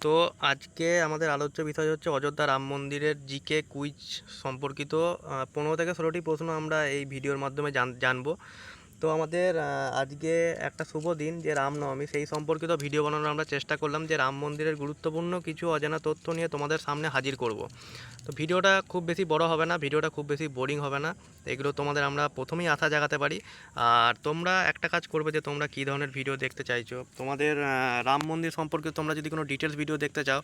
তো আজকে আমাদের আলোচ্য বিষয় হচ্ছে অযোধ্যা রাম মন্দিরের জিকে কুইজ সম্পর্কিত পনেরো থেকে ষোলোটি প্রশ্ন আমরা এই ভিডিওর মাধ্যমে জান- জানব। তো আমাদের আজকে একটা শুভ দিন যে রামনবমী। সেই সম্পর্কিত ভিডিও বানানোর আমরা চেষ্টা করলাম যে রাম মন্দিরের গুরুত্বপূর্ণ কিছু অজানা তথ্য নিয়ে তোমাদের সামনে হাজির করব। তো ভিডিওটা খুব বেশি বড় হবে না, ভিডিওটা খুব বেশি বোরিং হবে না। এগুলো তোমাদের আমরা প্রথমেই আশা জাগাতে পারি। আর তোমরা একটা কাজ করবে যে তোমরা কী ধরনের ভিডিও দেখতে চাইছো? তোমাদের রাম মন্দির সম্পর্কিত তোমরা যদি কোনো ডিটেলস ভিডিও দেখতে চাও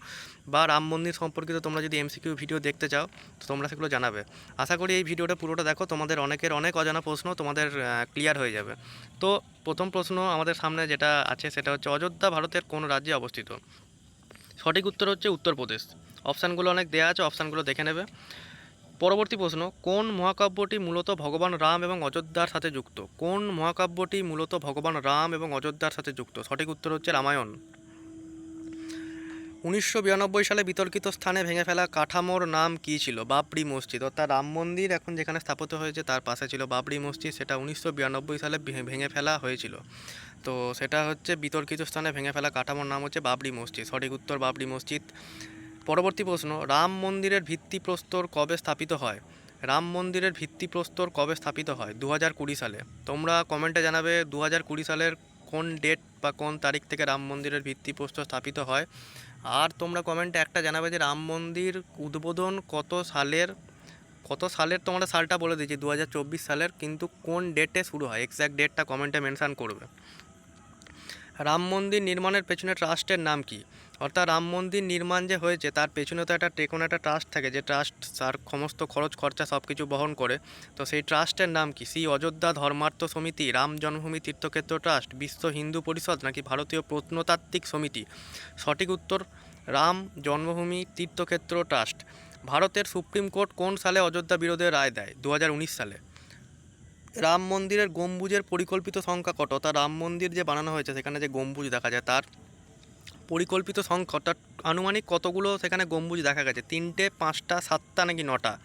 বা রাম মন্দির সম্পর্কিত তোমরা যদি এমসিকিউ ভিডিও দেখতে চাও তো তোমরা সেগুলো জানাবে। আশা করি এই ভিডিওটা পুরোটা দেখো। তোমাদের অনেকের অনেক অজানা প্রশ্ন তোমাদের ক্লিয়ার হয়ে যাবে। তো প্রথম প্রশ্ন আমাদের সামনে যেটা আছে সেটা হচ্ছে, অযোধ্যা ভারতের কোন রাজ্যে অবস্থিত? সঠিক উত্তর হচ্ছে উত্তরপ্রদেশ। অপশানগুলো অনেক দেওয়া আছে, অপশানগুলো দেখে নেবে। পরবর্তী প্রশ্ন, কোন মহাকাব্যটি মূলত ভগবান রাম এবং অযোধ্যার সাথে যুক্ত? কোন মহাকাব্যটি মূলত ভগবান রাম এবং অযোধ্যার সাথে যুক্ত? সঠিক উত্তর হচ্ছে রামায়ণ। উনিশশো বিরানব্বই সালে বিতর্কিত স্থানে ভেঙে ফেলা কাঠামোর নাম কী ছিল? বাবরি মসজিদ। অর্থাৎ রাম মন্দির এখন যেখানে স্থাপিত হয়েছে, তার পাশে ছিল বাবরি মসজিদ। সেটা উনিশশো বিরানব্বই সালে ভেঙে ফেলা হয়েছিল। তো সেটা হচ্ছে বিতর্কিত স্থানে ভেঙে ফেলা কাঠামোর নাম হচ্ছে বাবরি মসজিদ। সঠিক উত্তর বাবরি মসজিদ। পরবর্তী প্রশ্ন, রাম মন্দিরের ভিত্তিপ্রস্তর কবে স্থাপিত হয়? রাম মন্দিরের ভিত্তিপ্রস্তর কবে স্থাপিত হয়? দু হাজার কুড়ি সালে। তোমরা কমেন্টে জানাবে দু হাজার কুড়ি সালের কোন ডেট বা কোন তারিখ থেকে রাম মন্দিরের ভিত্তিপ্রস্তর স্থাপিত হয়। আর তোমরা কমেন্টে একটা জানাবে যে রাম মন্দির উদ্বোধন কত সালের কত সালের তোমরা সালটা বলে দিয়েছি দু হাজার চব্বিশ সালের, কিন্তু কোন ডেটে শুরু হয়? এক্স্যাক্ট ডেটটা কমেন্টে মেনশান করবে। রাম মন্দির নির্মাণের পেছনে ট্রাস্টের নাম কি? অর্থাৎ রাম মন্দির নির্মাণ যে হয়েছে, তার পেছনে তো একটা টেকোন, একটা ট্রাস্ট থাকে যে ট্রাস্ট তার সমস্ত খরচ, খরচা সব কিছু বহন করে। তো সেই ট্রাস্টের নাম কি? শ্রী অযোধ্যা ধর্মার্থ সমিতি, রাম জন্মভূমি তীর্থক্ষেত্র ট্রাস্ট, বিশ্ব হিন্দু পরিষদ নাকি ভারতীয় প্রত্নতাত্ত্বিক সমিতি? সঠিক উত্তর, রাম জন্মভূমি তীর্থক্ষেত্র ট্রাস্ট। ভারতের সুপ্রিম কোর্ট কোন সালে অযোধ্যা বিরোধে রায় দেয়? দু হাজার উনিশ সালে। রাম মন্দিরের গম্বুজের পরিকল্পিত সংখ্যা কত? অর্থাৎ রাম মন্দির যে বানানো হয়েছে, সেখানে যে গম্বুজ দেখা যায়, তার পরিকল্পিত সংখ্যা অর্থাৎ আনুমানিক কতগুলো সেখানে গম্বুজ দেখা গেছে? তিনটে, পাঁচটা, সাতটা নাকি নটা?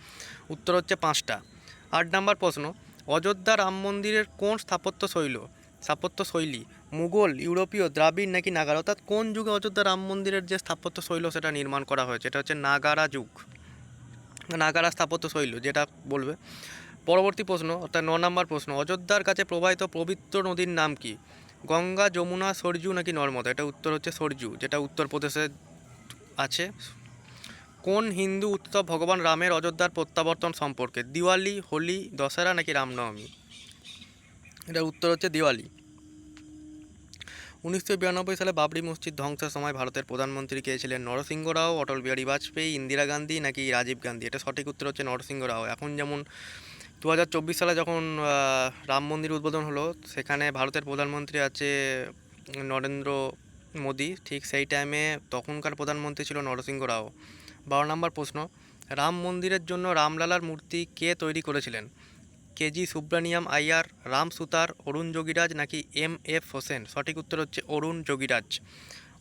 উত্তর হচ্ছে পাঁচটা। আট নাম্বার প্রশ্ন, অযোধ্যা রাম মন্দিরের কোন স্থাপত্য শৈল? স্থাপত্য শৈলী, মুঘল, ইউরোপীয়, দ্রাবিড় নাকি নাগারা অর্থাৎ কোন যুগে অযোধ্যা রাম মন্দিরের যে স্থাপত্য শৈল সেটা নির্মাণ করা হয়েছে? এটা হচ্ছে নাগারা যুগ। নাগারা স্থাপত্য শৈল, যেটা বলবে। পরবর্তী প্রশ্ন, অর্থাৎ ন নম্বর প্রশ্ন, অযোধ্যার কাছে প্রবাহিত পবিত্র নদীর নাম কি? গঙ্গা, যমুনা, সরজু নাকি নর্মদা? এটা উত্তর হচ্ছে সরজু, যেটা উত্তরপ্রদেশে আছে। কোন হিন্দু উৎসব ভগবান রামের অযোধ্যার প্রত্যাবর্তন সম্পর্কে? দিওয়ালি, হোলি দশেরা নাকি রামনবমী? এটার উত্তর হচ্ছে দিওয়ালি। উনিশশো বিরানব্বই সালে বাবরি মসজিদ ধ্বংসের সময় ভারতের প্রধানমন্ত্রী কে ছিলেন নরসিংহ রাও, অটল বিহারী বাজপেয়ী, ইন্দিরা গান্ধী নাকি রাজীব গান্ধী? এটা সঠিক উত্তর হচ্ছে নরসিংহ রাও। এখন যেমন দু হাজার চব্বিশ সালে যখন রাম মন্দির উদ্বোধন হলো, সেখানে ভারতের প্রধানমন্ত্রী আছে নরেন্দ্র মোদী। ঠিক সেই টাইমে তখনকার প্রধানমন্ত্রী ছিল নরসিংহ রাও। বারো নম্বর প্রশ্ন, রাম মন্দিরের জন্য রামলালার মূর্তি কে তৈরি করেছিলেন? কেজি সুব্রানিয়াম আইয়ার, রাম সুতার, অরুণ যোগীরাজ নাকি এম এফ হোসেন? সঠিক উত্তর হচ্ছে অরুণ যোগীরাজ।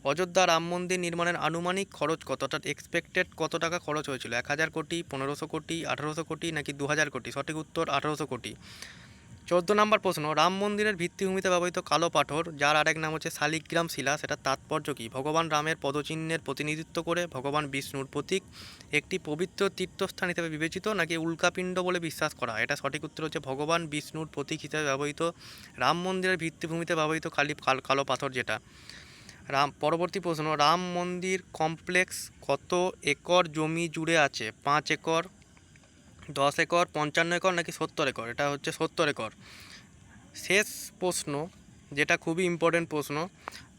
অযোধ্যা রাম মন্দির নির্মাণের আনুমানিক খরচ কত? অর্থাৎ এক্সপেক্টেড কত টাকা খরচ হয়েছিল? এক হাজার কোটি, পনেরোশো কোটি, আঠারোশো কোটি নাকি দু হাজার কোটি? সঠিক উত্তর, আঠারোশো কোটি। চোদ্দ নম্বর প্রশ্ন, রাম মন্দিরের ভিত্তিভূমিতে ব্যবহৃত কালো পাথর, যার আরেক নাম হচ্ছে শালিগ্রাম শিলা, সেটার তাৎপর্য কী? ভগবান রামের পদচিহ্নের প্রতিনিধিত্ব করে ভগবান বিষ্ণুর প্রতীক একটি পবিত্র তীর্থস্থান হিসেবে বিবেচিত, নাকি উল্কাপিণ্ড বলে বিশ্বাস করা? এটা সঠিক উত্তর হচ্ছে ভগবান বিষ্ণুর প্রতীক হিসেবে ব্যবহৃত রাম মন্দিরের ভিত্তিভূমিতে ব্যবহৃত কালি কাল- কালো পাথর যেটা। রাম, পরবর্তী প্রশ্ন, রাম মন্দির কমপ্লেক্স কত একর জমি জুড়ে আছে? পাঁচ একর দশ একর, পঞ্চান্ন একর নাকি সত্তর একর? এটা হচ্ছে সত্তর একর। শেষ প্রশ্ন, যেটা খুবই ইম্পর্টেন্ট প্রশ্ন,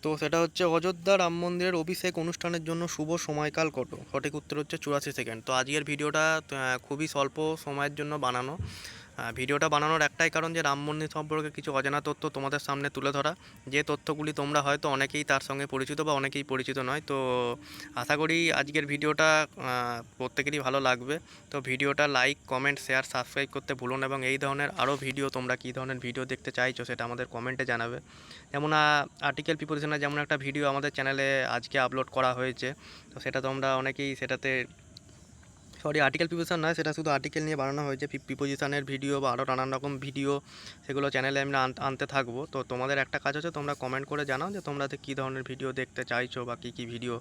তো সেটা হচ্ছে অযোধ্যা রাম মন্দিরের অভিষেক অনুষ্ঠানের জন্য শুভ সময়কাল কত? সঠিক উত্তর হচ্ছে চুরাশি সেকেন্ড। তো আজকের ভিডিওটা খুবই স্বল্প সময়ের জন্য বানানো। ভিডিওটা বানানোর একটাই কারণ যে রাম মন্দির সম্পর্কে কিছু অজানা তথ্য তোমাদের সামনে তুলে ধরা। যে তথ্যগুলি তোমরা হয়তো অনেকেই তার সঙ্গে পরিচিত বা অনেকেই পরিচিত নয়। তো আশা করি আজকের ভিডিওটা প্রত্যেকেরই ভালো লাগবে। তো ভিডিওটা লাইক কমেন্ট শেয়ার সাবস্ক্রাইব করতে ভুলো না এবং এই ধরনের আরও ভিডিও তোমরা কী ধরনের ভিডিও দেখতে চাইছো সেটা আমাদের কমেন্টে জানাবে। যেমন আর্টিকেল প্রিপারেশনের যেমন একটা ভিডিও আমাদের চ্যানেলে আজকে আপলোড করা হয়েছে, তো সেটা তোমরা অনেকেই সেটাতে সরি আর্টিকেল প্রিপোজিশন নয়, সেটা শুধু আর্টিকেল নিয়ে বানানো হয়েছে। প্রিপোজিশনের ভিডিও বা আরও নানান রকম ভিডিও সেগুলো চ্যানেলে আমরা আন- আনতে থাকব। তো তোমাদের একটা কাজ হচ্ছে তোমরা কমেন্ট করে জানাও যে তোমরা কী ধরনের ভিডিও দেখতে চাইছো বা কী কী ভিডিও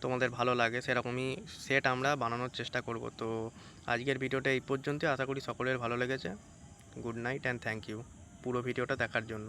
তোমাদের ভালো লাগে, সেরকমই সেট আমরা বানানোর চেষ্টা করব। তো আজকের ভিডিওটা এই পর্যন্তই। আশা করি সকলের ভালো লেগেছে। Good night and thank you পুরো ভিডিওটা দেখার জন্য।